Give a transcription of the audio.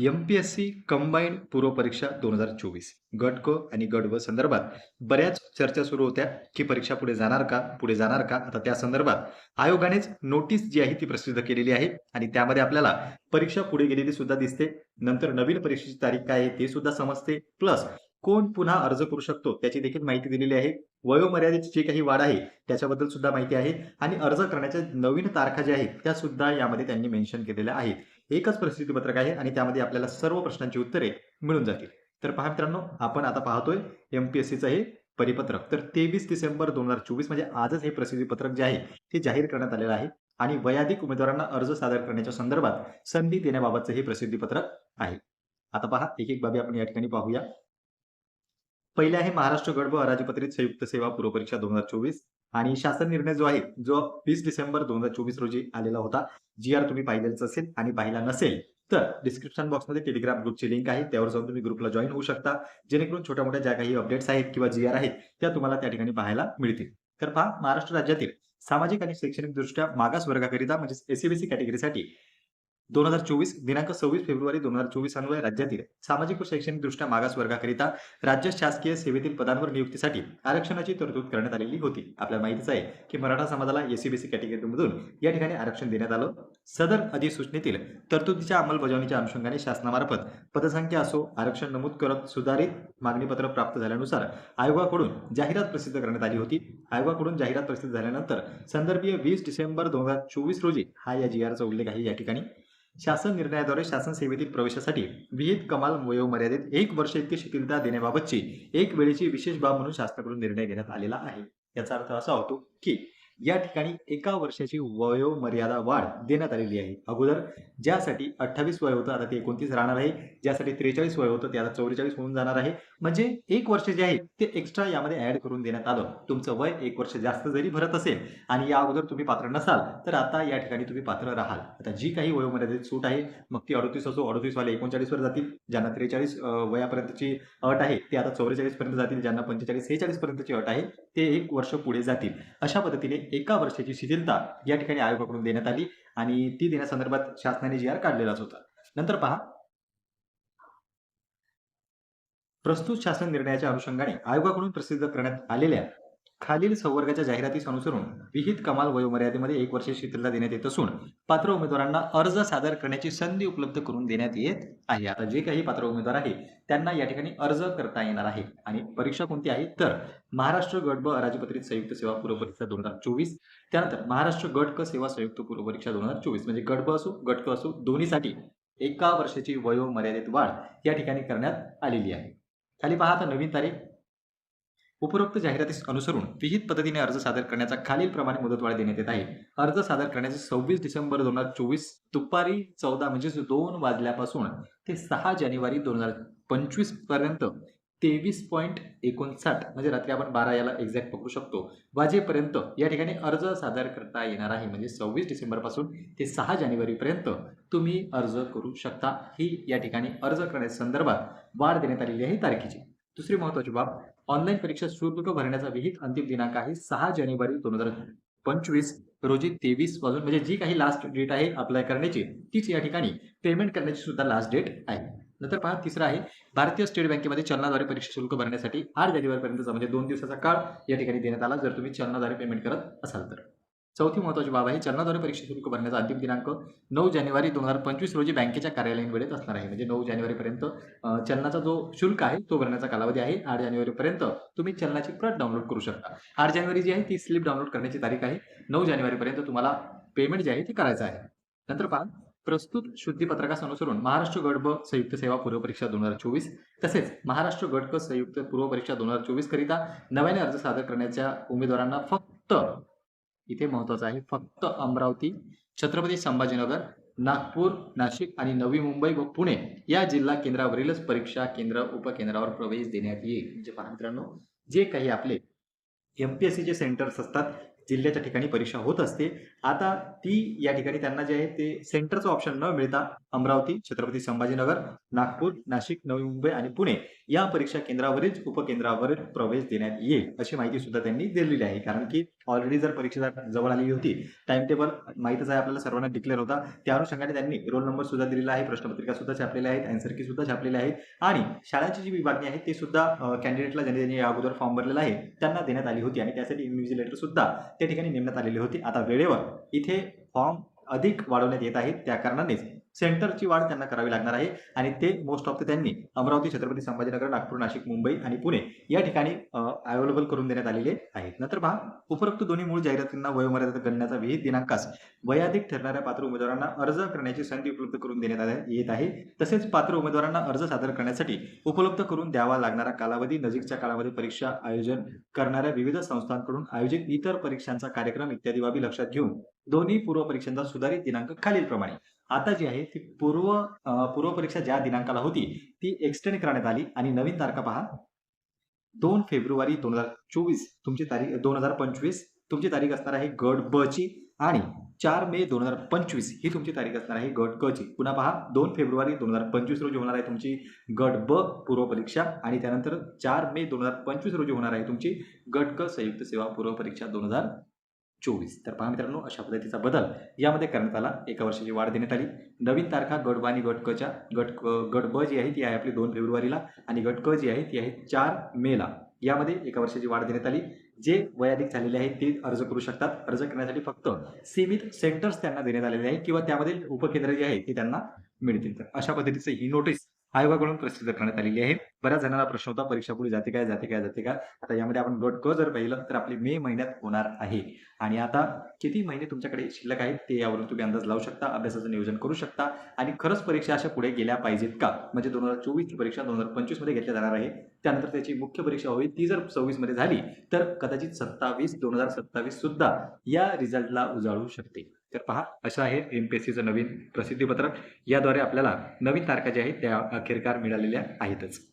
M P S C combined पूर्व परीक्षा दोन हजार चोवीस. गट क आणि गट व संदर्भात बऱ्याच चर्चा सुरू होत्या की परीक्षा पुढे जाणार का पुढे जाणार का? आता त्या संदर्भात आयोगानेच नोटीस जी आहे ती प्रसिद्ध केलेली आहे आणि त्यामध्ये आपल्याला परीक्षा पुढे गेलेली सुद्धा दिसते. नंतर नवीन परीक्षेची तारीख काय आहे ते सुद्धा समजते. प्लस कोण पुन्हा अर्ज करू शकतो त्याची देखील माहिती दिलेली आहे. वयोमर्यादेची जी काही वाढ आहे त्याच्याबद्दल सुद्धा माहिती आहे. आणि अर्ज करण्याच्या नवीन तारखा ज्या आहेत त्या सुद्धा यामध्ये त्यांनी मेन्शन केलेल्या आहेत. एकच प्रसिद्धी पत्रक आहे आणि त्यामध्ये आपल्याला सर्व प्रश्नांची उत्तरे मिळून जातील. तर पहा मित्रांनो आपण आता पाहतोय एमपीएससीचं हे परिपत्रक. तर तेवीस डिसेंबर दोन हजार चोवीस म्हणजे आजच हे प्रसिद्धी पत्रक जे आहे ते जाहीर करण्यात आलेलं आहे आणि वयाधिक उमेदवारांना अर्ज सादर करण्याच्या संदर्भात संधी देण्याबाबतचं हे प्रसिद्धी पत्रक आहे. आता पहा एक एक बाबी आपण या ठिकाणी पाहूया. पहिले आहे महाराष्ट्र गड व अराजपत्रित संयुक्त सेवा पूर्व परीक्षा दोन हजार चोवीस. आणि शासन निर्णय जो आहे जो वीस डिसेंबर दोन हजार चोवीस रोजी आलेला होता जी आर तुम्ही पाहिलेच असेल आणि पाहिला नसेल तर डिस्क्रिप्शन बॉक्समध्ये टेलिग्राम ग्रुपची लिंक आहे त्यावर जाऊन तुम्ही ग्रुपला जॉईन होऊ शकता जेणेकरून छोट्या मोठ्या ज्या काही अपडेट्स आहेत किंवा जी आर आहेत त्या तुम्हाला त्या ठिकाणी पाहायला मिळतील. तर पहा महाराष्ट्र राज्यातील सामाजिक आणि शैक्षणिक दृष्ट्या मागास वर्गाकरिता म्हणजे एसीबीसी कॅटेगरीसाठी दोन हजार चोवीस दिनांक सव्वीस फेब्रुवारी दोन हजार चोवीस अन्वये राज्यातील सामाजिक व शैक्षणिक दृष्ट्या मागास वर्गाकरिता राज्य शासकीय सेवेतील पदांवर नियुक्तीसाठी आरक्षणाची तरतूद करण्यात आलेली होती. आपल्याला माहितीच आहे की मराठा समाजाला एसीबीसी कॅटेगरीमधून या ठिकाणी आरक्षण देण्यात आलं. सदर अधिसूचनेतील तरतुदीच्या अंमलबजावणीच्या अनुषंगाने शासनामार्फत पदसंख्या असो आरक्षण नमूद करत सुधारित मागणीपत्र प्राप्त झाल्यानुसार आयोगाकडून जाहिरात प्रसिद्ध करण्यात आली होती. आयोगाकडून जाहिरात प्रसिद्ध झाल्यानंतर संदर्भीय वीस डिसेंबर दोन हजार चोवीस रोजी हा या जी आरचा उल्लेख आहे या ठिकाणी. शासन निर्णयाद्वारे शासन सेवेतील प्रवेशासाठी विहित कमाल वयोमर्यादेत एक वर्ष इतकी शिथिलता देण्याबाबतची एक वेळेची विशेष बाब म्हणून शासनाकडून निर्णय घेण्यात आलेला आहे. याचा अर्थ असा होतो की या ठिकाणी एका वर्षाची वयोमर्यादा वाढ देण्यात आलेली आहे. अगोदर ज्यासाठी अठ्ठावीस वय होतं आता ते एकोणतीस राहणार आहे. ज्यासाठी त्रेचाळीस वय होतं ते आता चौवेचाळीस होऊन जाणार आहे. म्हणजे एक वर्ष जे आहे ते एक्स्ट्रा यामध्ये ऍड करून देण्यात आलं. तुमचं वय एक वर्ष जास्त जरी भरत असेल आणि या अगोदर तुम्ही पात्र नसाल तर आता या ठिकाणी तुम्ही पात्र राहाल. आता जी काही वयोमर्यादेत सूट आहे मग ती अडतीस असो अडतीस वाले एकोणचाळीसवर जातील. ज्यांना त्रेचाळीस वयापर्यंतची अट आहे ते आता चौवेचाळीस पर्यंत जातील. ज्यांना पंचेचाळीस सेहेचाळीस पर्यंतची अट आहे ते एक वर्ष पुढे जातील. अशा पद्धतीने एका वर्षाची शिथिलता या ठिकाणी आयोगाकडून देण्यात आली आणि ती देण्यासंदर्भात शासनाने जी आर काढलेलाच होता. नंतर पहा. प्रस्तुत शासन निर्णयाच्या अनुषंगाने आयोगाकडून प्रसिद्ध करण्यात आलेल्या खालील संवर्गाच्या जाहिरातीस अनुसरून विहित कमाल वयोमर्यादेमध्ये एक वर्ष शिथिलता देण्यात येत असून पात्र उमेदवारांना अर्ज सादर करण्याची संधी उपलब्ध करून देण्यात येत आहे. आता जे काही पात्र उमेदवार आहे त्यांना या ठिकाणी अर्ज करता येणार आहे. आणि परीक्षा कोणती आहे? तर महाराष्ट्र गट ब अराजपत्रित संयुक्त सेवा पूर्व परीक्षा दोन हजार चोवीस. त्यानंतर महाराष्ट्र गट क सेवा संयुक्त पूर्व परीक्षा दोन हजार चोवीस. म्हणजे गट ब असो गट क असो दोन्हीसाठी एका वर्षाची वयोमर्यादेत वाढ या ठिकाणी करण्यात आलेली आहे. खाली पहा आता नवीन तारीख. उपरोक्त जाहिरातीस अनुसरून विहित पद्धतीने अर्ज सादर करण्याचा खालीलप्रमाणे मुदतवाढ देण्यात येत आहे. अर्ज सादर करण्याचे सव्वीस डिसेंबर दोन हजार चोवीस दुपारी चौदा म्हणजेच दोन वाजल्यापासून ते सहा जानेवारी दोन हजार पंचवीसपर्यंत तेवीस पॉईंट एकोणसाठ म्हणजे रात्री आपण बारा याला एक्झॅक्ट पकडू शकतो वाजेपर्यंत या ठिकाणी अर्ज सादर करता येणार आहे. म्हणजे सव्वीस डिसेंबरपासून ते सहा जानेवारीपर्यंत तुम्ही अर्ज करू शकता. ही या ठिकाणी अर्ज करण्याच्या संदर्भात वाढ देण्यात आलेली आहे तारखेची. दुसरी महत्वाची बाब ऑनलाईन परीक्षा शुल्क भरण्याचा विहित अंतिम दिनांक आहे सहा जानेवारी दोन हजार पंचवीस रोजी तेवीस वाजून म्हणजे जी काही लास्ट डेट आहे अप्लाय करण्याची तीच या ठिकाणी पेमेंट करण्याची सुद्धा लास्ट डेट आहे. नंतर पहा तिसरा आहे भारतीय स्टेट बँकेमध्ये चलनाद्वारे परीक्षा शुल्क भरण्यासाठी आठ जानेवारीपर्यंतचा म्हणजे दोन दिवसाचा काळ या ठिकाणी देण्यात आला जर तुम्ही चलनाद्वारे पेमेंट करत असाल तर. चौथी महत्वाची बाब आहे चलनाद्वारे परीक्षा शुल्क भरण्याचा अंतिम दिनांक नऊ जानेवारी दोन हजार पंचवीस रोजी बँकेच्या कार्यालयीन वेळेत असणार आहे. म्हणजे नऊ जानेवारीपर्यंत चलनाचा जो शुल्क आहे तो भरण्याचा कालावधी आहे. आठ जानेवारीपर्यंत तुम्ही चलनाची प्रत डाउनलोड करू शकता. आठ जानेवारी जी आहे ती स्लिप डाउनलोड करण्याची तारीख आहे. नऊ जानेवारीपर्यंत तुम्हाला पेमेंट जे आहे ते करायचं आहे. नंतर पहा प्रस्तुत शुद्धीपत्रकास अनुसरून महाराष्ट्र गट ब संयुक्त सेवा पूर्व परीक्षा दोन हजार चोवीस तसेच महाराष्ट्र गट क संयुक्त पूर्व परीक्षा दोन हजार चोवीस करिता नव्याने अर्ज सादर करण्याच्या उमेदवारांना फक्त इथे महत्वाचं आहे. फक्त अमरावती छत्रपती संभाजीनगर नागपूर नाशिक आणि नवी मुंबई व पुणे या जिल्हा केंद्रावरीलच परीक्षा केंद्र उपकेंद्रावर प्रवेश देण्यात येईल. म्हणजे पहा मित्रांनो जे काही आपले एम पी एस सीचे सेंटर्स असतात जिल्ह्याच्या ठिकाणी परीक्षा होत असते आता ती या ठिकाणी त्यांना जे आहे ते सेंटरचं ऑप्शन न मिळता अमरावती छत्रपती संभाजीनगर नागपूर नाशिक नवी मुंबई आणि पुणे या परीक्षा केंद्रावरील उपकेंद्रावर प्रवेश देण्यात येईल अशी माहिती सुद्धा त्यांनी दिलेली आहे. कारण की ऑलरेडी जर परीक्षा जवळ आलेली होती टाइम टेबल माहितच आहे आपल्याला सर्वांना डिक्लेअर होता. त्या अनुषंगाने त्यांनी रोल नंबर सुद्धा दिलेला आहे प्रश्नपत्रिका सुद्धा छापलेल्या आहेत अँसर की सुद्धा छापलेल्या आहेत. आणि शाळांची जी विभागणी आहे ते सुद्धा कॅन्डिडेटला ज्यांनी ज्यांनी या अगोदर फॉर्म भरलेला आहे त्यांना देण्यात आली होती. आणि त्यासाठी इन्व्हिजिलेटर सुद्धा त्या ठिकाणी नेमण्यात आलेली होती. आता वेळेवर इथे फॉर्म अधिक वाढवण्यात येत आहेत त्या कारणानेच सेंटरची वाढ त्यांना करावी लागणार आहे. आणि ते मोस्ट ऑफ द त्यांनी अमरावती छत्रपती संभाजीनगर नागपूर नाशिक मुंबई आणि पुणे या ठिकाणी अवेलेबल करून देण्यात आलेले आहेत. नंतर पहा उपरोक्त दोन्ही मूळ जाहिरातींना वयोमर्यादा गणण्याचा विहित दिनांकास वयाधिक ठरणाऱ्या पात्र उमेदवारांना अर्ज करण्याची संधी उपलब्ध करून देण्यात आल्या- येत आहे. तसेच पात्र उमेदवारांना अर्ज सादर करण्यासाठी उपलब्ध करून द्यावा लागणारा कालावधी नजीकच्या काळामध्ये परीक्षा आयोजन करणाऱ्या विविध संस्थांकडून आयोजित इतर परीक्षांचा कार्यक्रम इत्यादी बाबी लक्षात घेऊन दोन्ही पूर्व परीक्षांचा सुधारित दिनांक खालीलप्रमाणे. आता जी आहे ती पूर्व पूर्व परीक्षा ज्या दिनांकाला होती ती एक्सटेंड करण्यात आली आणि नवीन तारखा पहा. दोन फेब्रुवारी दोन हजार चोवीस तुमची तारीख दोन हजार पंचवीस तुमची तारीख असणार आहे गट ब ची आणि चार मे दोन हजार पंचवीस ही तुमची तारीख असणार आहे गट क ची. पुन्हा पहा दोन फेब्रुवारी दोन हजार पंचवीस रोजी होणार आहे तुमची गट ब पूर्व परीक्षा आणि त्यानंतर चार मे दोन हजार पंचवीस रोजी होणार आहे तुमची गट क संयुक्त सेवा पूर्व परीक्षा दोन हजार चोवीस. तर पहा मित्रांनो अशा पद्धतीचा बदल यामध्ये करण्यात आला. एका वर्षाची वाढ देण्यात आली. नवीन तारखा गट ब आणि गट कच्या गट क- गट ब जी आहे ती आहे आपली दोन फेब्रुवारीला आणि गट क जी आहे ती आहे चार मेला. यामध्ये एका वर्षाची वाढ देण्यात आली. जे वयाधिक झालेले आहेत ते अर्ज करू शकतात. अर्ज करण्यासाठी फक्त सीमित सेंटर्स त्यांना देण्यात आलेले आहेत किंवा त्यामधील उपकेंद्र जे आहे ते त्यांना मिळतील. तर अशा पद्धतीचं ही नोटीस आयोगाकडून प्रसिद्ध करण्यात आलेली आहे. बऱ्याच जणांना प्रश्न होता परीक्षा पुढे जाते काय जाते काय जाते काय? आता यामध्ये आपण गट क जर पाहिलं तर आपली मे महिन्यात होणार आहे. आणि आता किती महिने तुमच्याकडे शिल्लक आहेत ते यावरून तुम्ही अंदाज लावू शकता अभ्यासाचं नियोजन करू शकता. आणि खरंच परीक्षा अशा पुढे गेल्या पाहिजेत का? म्हणजे दोन हजार चोवीसची परीक्षा दोन हजार पंचवीसमध्ये घेतल्या जाणार आहे. त्यानंतर त्याची मुख्य परीक्षा होईल ती जर सव्वीसमध्ये झाली तर कदाचित सत्तावीस दोन हजार सत्तावीस सुद्धा या रिझल्टला उजाळू शकते. तर पहा असं आहे एमपीएससीचं नवीन प्रसिद्धीपत्रक. याद्वारे आपल्याला नवीन तारखा ज्या आहेत त्या अखेरकार मिळालेल्या आहेतच.